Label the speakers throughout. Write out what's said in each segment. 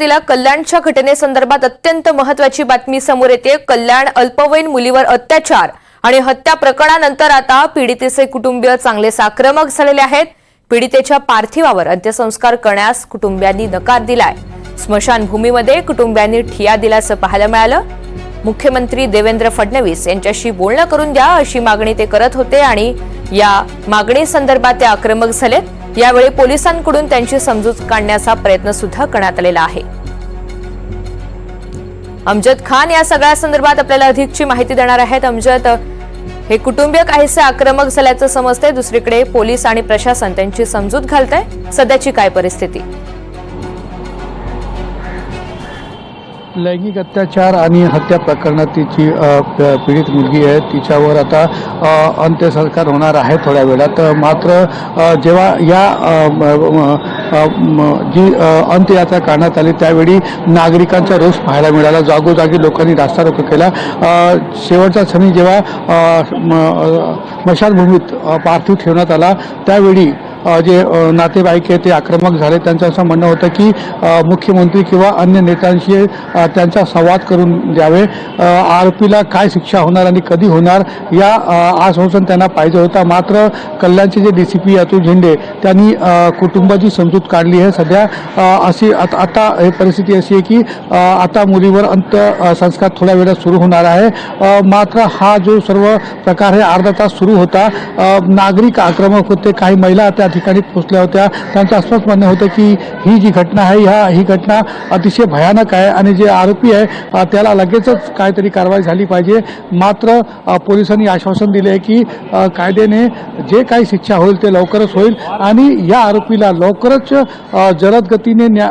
Speaker 1: तिला कल्याणच्या घटनेसंदर्भात अत्यंत महत्वाची बातमी समोर येते. कल्याण अल्पवयीन मुलीवर अत्याचार आणि हत्या प्रकरणानंतर आता पीडितेचे कुटुंबीय चांगलेच आक्रमक झालेले आहेत. पीडितेच्या पार्थिवावर अंत्यसंस्कार करण्यास कुटुंबियांनी नकार दिलाय. स्मशानभूमीमध्ये कुटुंबियांनी ठिया दिल्याचं पाहायला मिळालं. मुख्यमंत्री देवेंद्र फडणवीस यांच्याशी बोलणं करून द्या अशी मागणी ते करत होते आणि या मागणी संदर्भात ते आक्रमक झालेत. यावेळी पोलिसांकडून त्यांची समजूत काढण्याचा प्रयत्न सुद्धा करण्यात आलेला आहे. अमजद खान या सगळ्या संदर्भात आपल्याला अधिकची माहिती देणार आहेत. अमजद हे कुटुंबीय काहीसे आक्रमक झाल्याचं समजतंय. दुसरीकडे पोलीस आणि प्रशासन त्यांची समजूत घालतंय. सध्याची काय परिस्थिती?
Speaker 2: लैंगिक अत्याचार आणि हत्या प्रकरणात तिची पीडित मुलगी आहे. तिच्यावर आता अंत्यसंस्कार होणार आहे थोड्या वेळात. मात्र जेव्हा या जी अंत्ययात्रा करण्यात आली त्यावेळी नागरिकांचा रोष पाहायला मिळाला. जागोजागी लोकांनी रास्तारोको केला. शेवटचा क्षणी जेव्हा स्मशानभूमीत पार्थिव ठेवण्यात आला त्यावेळी जे नातेवाईक आहे ते आक्रमक झाले. त्यांचं असं म्हणणं होतं की मुख्यमंत्री किंवा अन्य नेत्यांशी त्यांचा संवाद करून द्यावे. आरोपीला काय शिक्षा होणार आणि कधी होणार या आश्वासन त्यांना पाहिजे होता. मात्र कल्याणचे जे डी सी पी अतुल झेंडे त्यांनी कुटुंबाची समजूत काढली आहे. सध्या अशी आता आता परिस्थिती अशी आहे की आता मुलीवर अंत संस्कार थोड्या वेळात सुरू होणार आहे. मात्र हा जो सर्व प्रकार आहे अर्धा तास सुरू होता. नागरिक आक्रमक होते. काही महिला त्या ठिकाणी पोहोचल्या होत्या. त्यांचं असंच म्हणणं होतं की ही जी घटना आहे ह्या ही घटना अतिशय भयानक आहे आणि जे आरोपी आहे त्याला लगेचच काहीतरी कारवाई झाली पाहिजे. मात्र पोलिसांनी आश्वासन दिले आहे की कायद्याने जे काही शिक्षा होईल ते लवकरच होईल आणि या आरोपीला लवकरच जलद गतीने न्या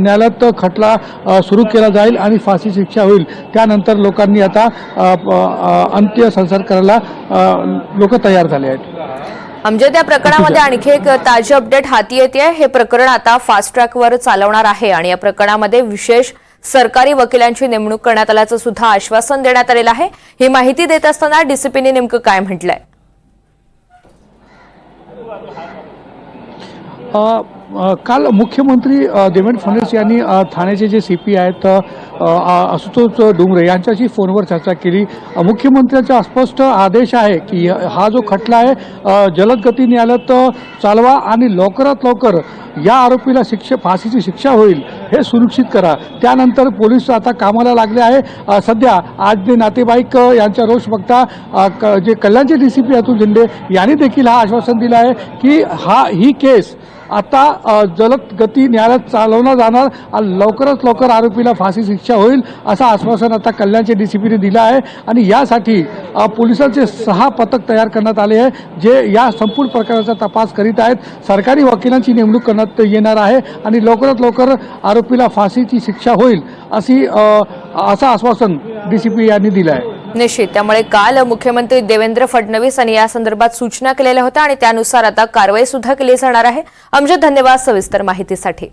Speaker 2: न्यायालयात खटला सुरू केला जाईल आणि फाशी शिक्षा होईल. त्यानंतर लोकांनी आता अ, अंत्यसंस्कार करायला लोक तयार झाले आहेत.
Speaker 1: अमजद या प्रकरणामध्ये आणखी एक ताजी अपडेट हाती येते हे प्रकरण आता फास्ट ट्रॅकवर चालवणार आहे आणि या प्रकरणामध्ये विशेष सरकारी वकिलांची नेमणूक करण्यात आल्याचं सुद्धा आश्वासन देण्यात आलेलं आहे. ही माहिती देत असताना डीसीपीने नेमकं काय म्हटलंय?
Speaker 2: काल मुख्यमंत्री देवेंद्र फडणवीस यांनी ठाण्याचे जे सी पी आहेत आशुतोष डोंगरे यांच्याशी फोनवर चर्चा केली. मुख्यमंत्र्यांचा स्पष्ट आदेश आहे की हा जो खटला आहे जलद गतीने आलं तर चालवा आणि लवकरात लवकर या आरोपीला शिक्षा फाशीची शिक्षा होईल हे सुनिश्चित करा. त्यानंतर पोलीस आता कामाला लागले आहे. सध्या आज जे नातेवाईक यांच्या रोष बघता क- जे कल्याणचे D C P Atul Zende यांनी देखील हा आश्वासन दिलं आहे की हा ही केस आता जलद गती न्यायालयात चालवला जाणार आणि लवकरात लवकर आरोपीला फाशी शिक्षा होईल असं आश्वासन आता कल्याणचे डी सी पीने दिलं आहे. आणि यासाठी पोलिसांचे सहा पथक तयार करण्यात आले आहे जे या संपूर्ण प्रकाराचा तपास करीत आहेत. सरकारी वकिलांची नेमणूक करण्यात येणार आहे आणि लवकरात लवकर आरोपीला फाशीची शिक्षा होईल अशी असं आश्वासन डी सी पी यांनी दिलं आहे.
Speaker 1: निश्चित. त्यामुळे काल मुख्यमंत्री देवेंद्र फडणवीस यांनी या संदर्भात सूचना केलेल्या होत्या आणि त्यानुसार आता कारवाई सुद्धा केली जाणार आहे. आमच्या धन्यवाद सविस्तर माहितीसाठी.